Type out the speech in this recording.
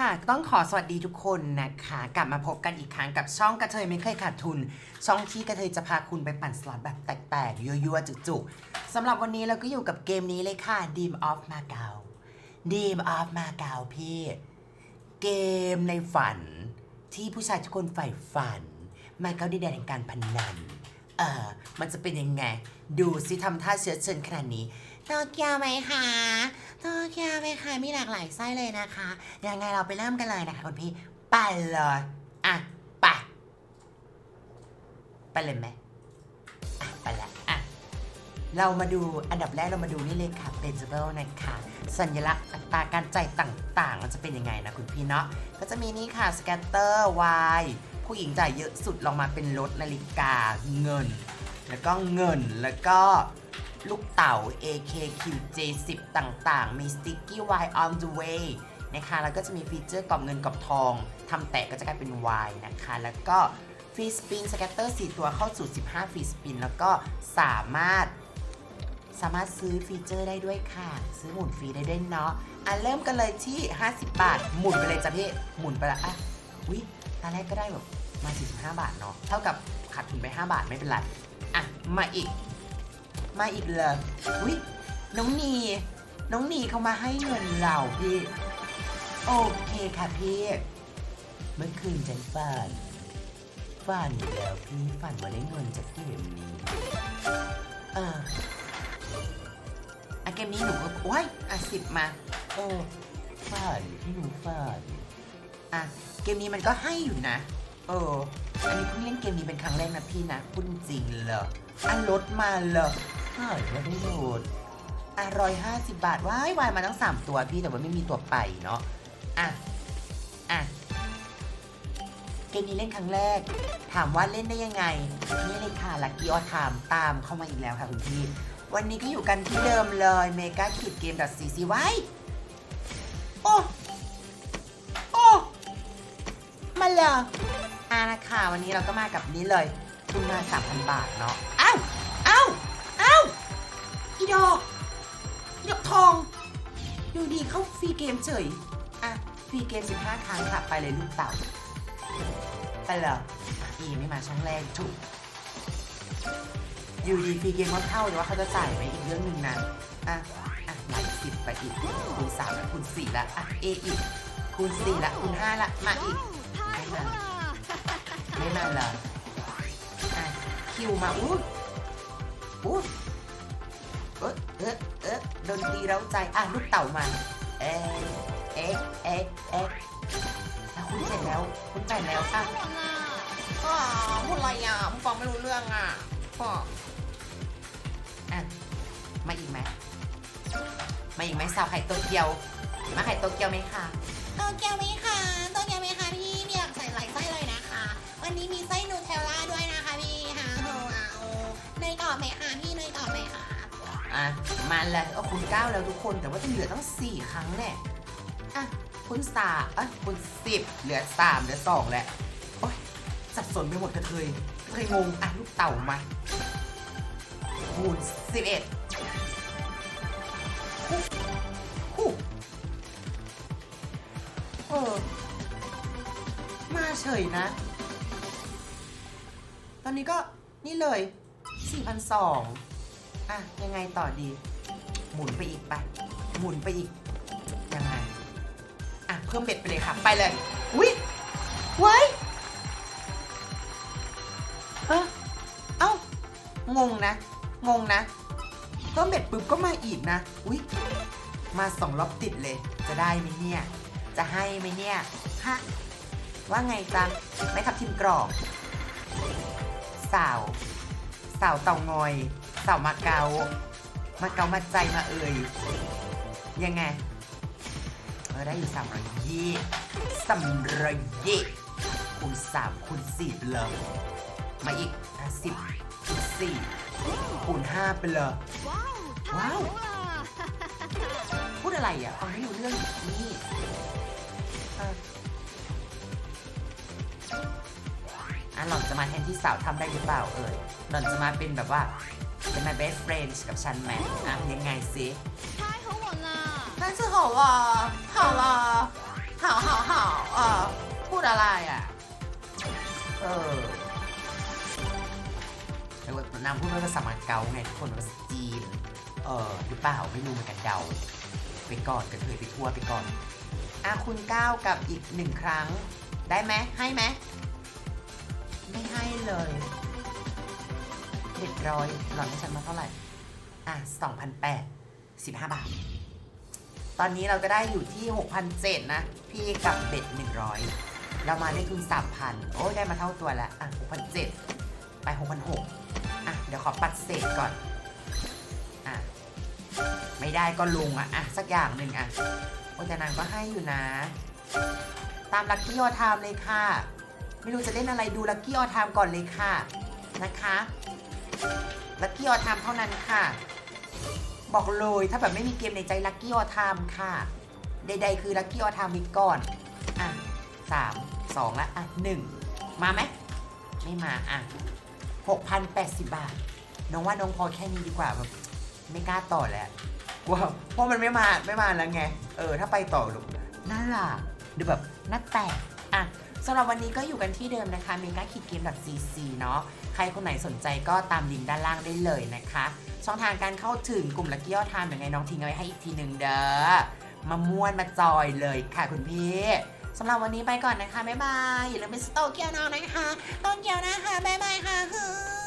ค่ะ ต้องขอสวัสดีทุกคนนะคะ กลับมาพบกันอีกครั้งกับช่องกระเทยไม่เคยขาดทุน ช่องที่กระเทยจะพาคุณไปปั่นสล็อตแบบแตกๆ ยั่วๆ จุกๆสำหรับวันนี้เราก็อยู่กับเกมนี้เลยค่ะ Dream of Macau Dream of Macau พี่ เกมในฝันที่ผู้ชายทุกคนใฝ่ฝัน มาเก้าดินแดนแห่งการพนัน เออมันจะเป็นยังไง ดูสิทำท่าเชื้อเชิญขนาดนี้ โตเกียวไหมคะโตเกียวไหมคะมีหลากหลายไส้เลยนะคะ ยังไงเราไปเริ่มกันเลยนะคะคุณพี่ ไปเลยอะไปไปเลยไหมอะไปละอะเรามาดูอันดับแรกเรามาดูนี่เลยค่ะ p e n s i b l e นะคะสัญลักษณ์อัตราการจ่ายต่างๆมันจะเป็นยังไงนะคุณพี่เนาะก็จะมีนี่ค่ะสแกตเตอร์ Y ผู้หญิงจ่ายเยอะสุดลงมาเป็นรถนาฬิกาเงิน แล้วก็เงินแล้วก็ ลูกเต่า AKQJ10 ต่างๆ มี Sticky Y on the way นะคะ แล้วก็จะมีฟีเจอร์กรอบเงินกรอบทอง ทำแตกก็จะกลายเป็น Y นะคะ แล้วก็ฟรีสปินสแกตเตอร์4ตัวเข้าสู่ 15ฟรีสปิน แล้วก็สามารถสามารถซื้อฟีเจอร์ได้ด้วยค่ะ ซื้อหมุนฟรีได้ด้วยเนาะอะเริ่มกันเลยที่ 50 บาท หมุนไปเลยจ้ะพี่ หมุนไปละอะวิตอนแรกก็ได้แบบมา 45 บาทเนาะเท่ากับขาดทุนไป 5 บาทไม่เป็นไร อะ มาอีก มาอีกเลยวิน้องนีน้องนีเขามาให้เงินเราพี่ โอเคค่ะพี่ เมื่อคืนฉันฝันฝันแล้วพี่ฝันว่าได้เงินจากเกมนี้เอออะเกมนี้หนูก็โอ้ยอะสิบมาโอ้ฝันพี่หนูฝันอะเกมนี้มันก็ให้อยู่นะ เออ อันนี้เพิ่งเล่นเกมนี้เป็นครั้งแรกนะพี่นะพูดจริงเหรออะลดมาเหรอใช่ไม่ได้ลดอะร้อยห้าสิบบาทว้ายวายมาทั้งสามตัวพี่แต่ว่าไม่มีตัวไปเนาะอะอะเกมนี้เล่นครั้งแรก ถามว่าเล่นได้ยังไง นี่เลยค่ะลักกี้ออทามตามเข้ามาอีกแล้วค่ะคุณพี่ วันนี้ก็อยู่กันที่เดิมเลยเมกาคิดเกม .cc ไว้โอ้ โอ้ มาเลย อ่านะคะวันนี้เราก็มากับนี้เลย ทุนมา3,000บาทเนาะอ้าวอ้าวอ้าวอีดอกอีดอกทองอยู่ดีเข้าฟรีเกมเฉยอะฟรีเกม 15 ครั้งค่ะ ไปเลยลูกเต่าไปเลยอีไม่มาช่องแรกถูกอยู่ดีฟรีเกมว่าเท่าหรือว่าเขาจะจ่ายไหมอีกเรื่องหนึ่งนะอะอะหลายสิบไปอีกคูณสามละคูณสี่ละอะเออีกคูณสี่ละคูณห้าละมาอีกไม่มา ไม่มาเหรออะคิวมาอู้อู้เอ๊ะเอ๊ะเอ๊ะดนตรีเร้าใจ อะลูกเต่ามา เอ๊ะเอ๊ะเอ๊ะเอ๊ะอะคุณเสร็จแล้ว คุณแต่งแล้วค่ะอ่าพูดอะไรอะมึงฟังไม่รู้เรื่องอะพ่ออะ มาอีกไหมมาอีกไหมสาวไข่โตเกียว มาไข่โตเกียวไหมคะโตเกียวไหมคะโตเกียวไหมคะ อะมาเลยเอาคุณเก้าแล้วทุกคนแต่ว่าจะเหลือตั้งสี่ครั้งแน่อะคุณสาอะคุณสิบเหลือสามเหลือสองแล้วโอ๊ยสับสนไปหมดกระเทยกระเทยงงอะลูกเต่ามาคูณสิบเอ็ดคู่เออมาเฉยนะ ตอนนี้ก็นี่เลย4,200อ่ะยังไงต่อดี หมุนไปอีกไป หมุนไปอีก ยังไง อะเพิ่มเบ็ดไปเลยค่ะ ไปเลย อุ้ยไว้ยเออเอ้างงนะ งงนะเพิ่มเบ็ดปุ๊บก็มาอีกนะ อุ้ยมาสองรอบติดเลย จะได้ไหมเนี่ย จะให้ไหมเนี่ย ฮะ ว่าไงจ๊ะไม่ขับทิมกรอบสาว สาวเต่างอย สาวมาเกามาเกามาใจมาเอ่ยยังไงเออได้อยู่สามร้อยยี่สามร้อยยี่คูณสามคูณสี่ไปเลยมาอีกอะสิบคูณสี่คูณห้าไปเลยว้าว พูดอะไรอะฟังไม่รู้เรื่องนี่อ่ะหล่อนจะมาแทนที่สาวทำได้หรือเปล่าเอ่ยหล่อนจะมาเป็นแบบว่า เป็น my best friend กับฉันไหมอ่ะยังไงสิ 太好玩了，但是好啊，好啦，好好好 อะไรอ่ะ เออแต่ว่านางพูดว่าภาษามาเก๊าไงทุกคนภาษาจีน เออหรือเปล่าไม่รู้เหมือนกันเดา ไปก่อนกันเถอะไปทั่วไปก่อนอ่ะคุณก้าวกับอีกหนึ่งครั้ง ได้ไหมให้ไหม ไม่ให้เลยเจ็ดร้อยหล่อนให้ฉันมาเท่าไหร่ อะสองพันแปดสิบห้าบาท ตอนนี้เราก็ได้อยู่ที่หกพันเจ็ดนะ พี่กับเบ็ดหนึ่งร้อยเรามาได้ทุนสามพันโอ้ได้มาเท่าตัวแล้ว อะหกพันเจ็ดไปหกพันหกอะ เดี๋ยวขอปัดเศษก่อน อะ ไม่ได้ก็ลงอะ อะ สักอย่างหนึ่งอะ โอ้แต่นางก็ให้อยู่นะ ตามลักกี้ออทามเลยค่ะ ไม่รู้จะเล่นอะไรดูลักกี้ออทามก่อนเลยค่ะนะคะลักกี้ออทามเท่านั้นค่ะ บอกเลยถ้าแบบไม่มีเกมในใจลักกี้ออทามค่ะใดๆคือลักกี้ออทามมีก่อนอะสามสองละอะหนึ่งมาไหมไม่มาอะหกพันแปดสิบบาท น้องว่าน้องพอแค่นี้ดีกว่าแบบไม่กล้าต่อแล้วกลัวเพราะมันไม่มาไม่มาแล้วไง เออ ถ้าไปต่อหรอกน่ารักดูแบบน่าแตกอะ สำหรับวันนี้ก็อยู่กันที่เดิมนะคะเมกาคิดเกม .cc เนาะใครคนไหนสนใจก็ตามลิงก์ด้านล่างได้เลยนะคะ ช่องทางการเข้าถึงกลุ่มลักกี้ยอทามอย่างไงน้องทิ้งเอาไว้ให้อีกทีหนึ่งเด้อมาม่วนมาจอยเลยค่ะคุณพี่สำหรับวันนี้ไปก่อนนะคะ บ๊ายบาย อย่าลืมไปสโตเกียวน้องนะคะโตเกียวนะคะ บ๊ายบายค่ะ